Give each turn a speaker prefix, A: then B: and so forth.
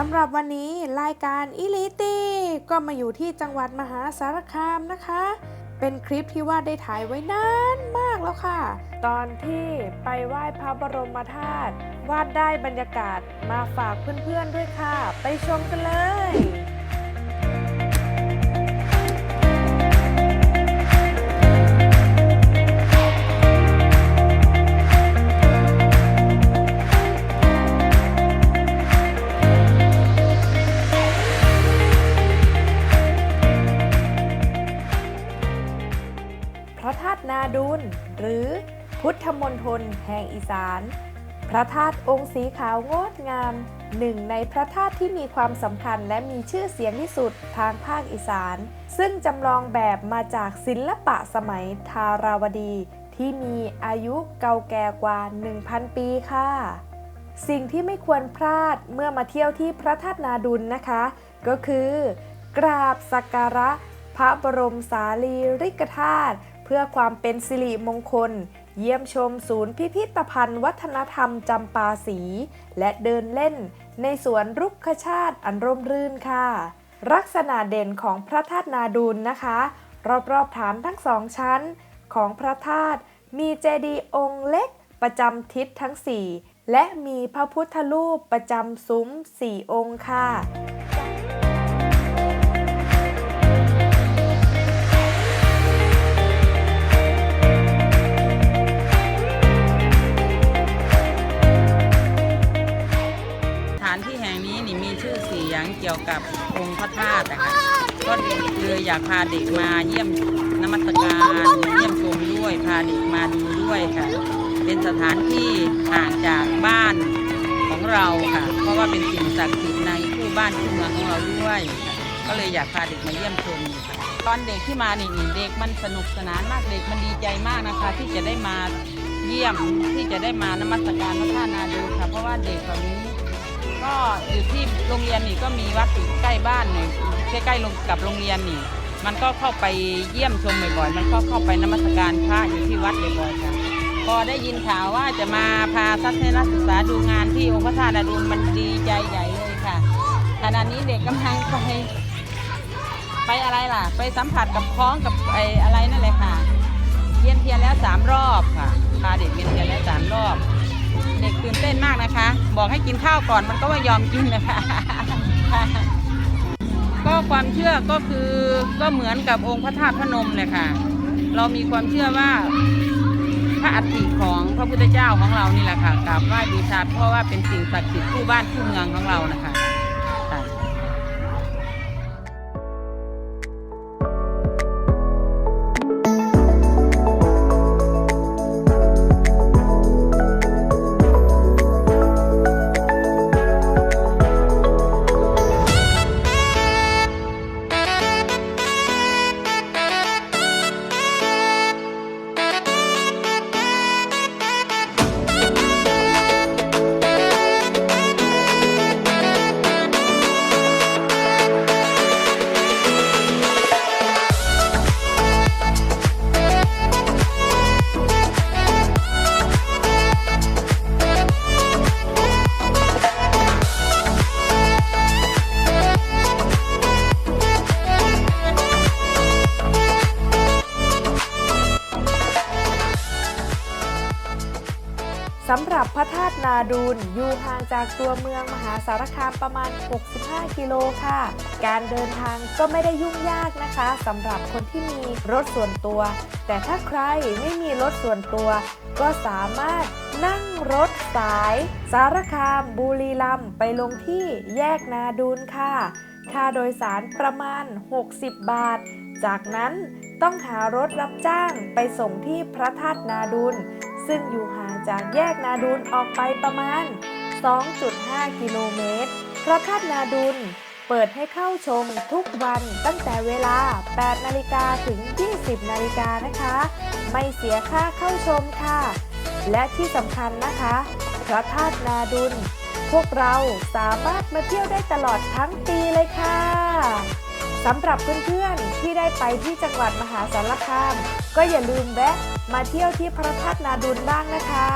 A: สำหรับวันนี้รายการอิลิตี้ก็มาอยู่ที่จังหวัดมหาสารคามนะคะ เป็นคลิปที่ว่าได้ถ่ายไว้นานมากแล้วค่ะ ตอนที่ไปไหว้พระบรมธาตุวาดได้บรรยากาศมาฝากเพื่อนๆด้วยค่ะ ไปชมกันเลย ระธาตุนาดูลหรือพุทธมณฑลแห่งอีสาน พระธาตุองค์สีขาวงดงามหนึ่งในพระธาตุที่มีความสำคัญและมีชื่อเสียงที่สุดทางภาคอีสาน ซึ่งจำลองแบบมาจากศิลปะสมัยทาราวดี ที่มีอายุเก่าแก่กว่า 1,000 ปีค่ะ สิ่งที่ไม่ควรพลาดเมื่อมาเที่ยวที่พระธาตุนาดุลนะคะ ก็คือกราบสักการะพระบรมสารีริกธาตุ พื่อความเป็นสิริมงคล เยี่ยมชมศูนย์พิพิธภัณฑ์ วัฒนธรรมจำปาสี และเดินเล่น ในสวนรุกขชาติอันร่มรื่นค่ะ ลักษณะเด่นของพระธาตุนาดูลนะคะ รอบๆฐานทั้งสองชั้นของพระธาตุมีเจดีย์องค์เล็กประจำทิศทั้ง 4 และมีพระพุทธรูปประจำซุ้ม 4 องค์ค่ะ
B: ยงเกี่ยวกับองค์พระธาตุนะคะก็เลยอยากพาเด็กมาเยี่ยมนมัสการมาเยี่ยมชมด้วยพาเด็กมาดูด้วยค่ะ เป็นสถานที่ห่างจากบ้านของเราค่ะ เพราะว่าเป็นสิ่งศักดิ์สิทธิ์ในคู่บ้านคู่เมืองของเราด้วยค่ะก็เลยอยากพาเด็กมาเยี่ยมชมค่ะตอนเด็กที่มานี่เด็กมันสนุกสนานมากเด็กมันดีใจมากนะคะ ที่จะได้มาเยี่ยมที่จะได้มานมัสการพระธาตุนาดูค่ะ เพราะว่าเด็กเหล่านี้ ก็อยู่ที่โรงเรียนนี่ก็มีวัดอยู่ใกล้บ้านนี่ใกล้ๆลงกับโรงเรียนนี่ มันก็เข้าไปเยี่ยมชมบ่อยๆ มันก็เข้าไปนมัสการพระอยู่ที่วัดบ่อยๆค่ะพอได้ยินข่าวว่าจะมาพาทัศนศึกษาดูงานที่องค์พระธาตุนาดูลมันดีใจใหญ่เลยค่ะขณะนี้เด็กกำลังไปไปอะไรล่ะ ไปสัมผัสกับคล้องกับไอ้อะไรนั่นแหละค่ะเวียนเทียนแล้วสามรอบค่ะพาเด็กเวียนเทียนแล้วสามรอบ ตื่นเต้นมากนะคะ บอกให้กินข้าวก่อนมันก็ไม่ยอมกินนะคะ ก็ความเชื่อก็คือก็เหมือนกับองค์พระธาตุพนมเลยค่ะ เรามีความเชื่อว่าพระอัฐิของพระพุทธเจ้าของเรานี่แหละค่ะกราบไหว้บูชาเพราะว่าเป็นสิ่งศักดิ์สิทธิ์คู่บ้านคู่เมืองของเรานะคะค่ะ
A: สำหรับพระธาตุนาดูลอยู่ห่างจากตัวเมืองมหาสารคามประมาณ 65 กิโลค่ะ การเดินทางก็ไม่ได้ยุ่งยากนะคะสำหรับคนที่มีรถส่วนตัว แต่ถ้าใครไม่มีรถส่วนตัว ก็สามารถนั่งรถสาย สารคามบุรีรัมย์ไปลงที่แยกนาดูลค่ะ ค่าโดยสารประมาณ 60 บาท จากนั้นต้องหารถรับจ้างไปส่งที่พระธาตุนาดูล ซึ่งอยู่ห่างจากแยกนาดูลออกไปประมาณ 2.5 กิโลเมตรพระธาตุนาดูลเปิดให้เข้าชมทุกวันตั้งแต่เวลา 8 นาฬิกาถึง 20 นาฬิกานะคะ ไม่เสียค่าเข้าชมค่ะ และที่สำคัญนะคะ พระธาตุนาดุล พวกเราสามารถมาเที่ยวได้ตลอดทั้งปีเลยค่ะ สำหรับเพื่อนๆที่ได้ไปที่จังหวัดมหาสารคาม ก็อย่าลืมแวะมาเที่ยวที่พระธาตุนาดุลบ้างนะคะ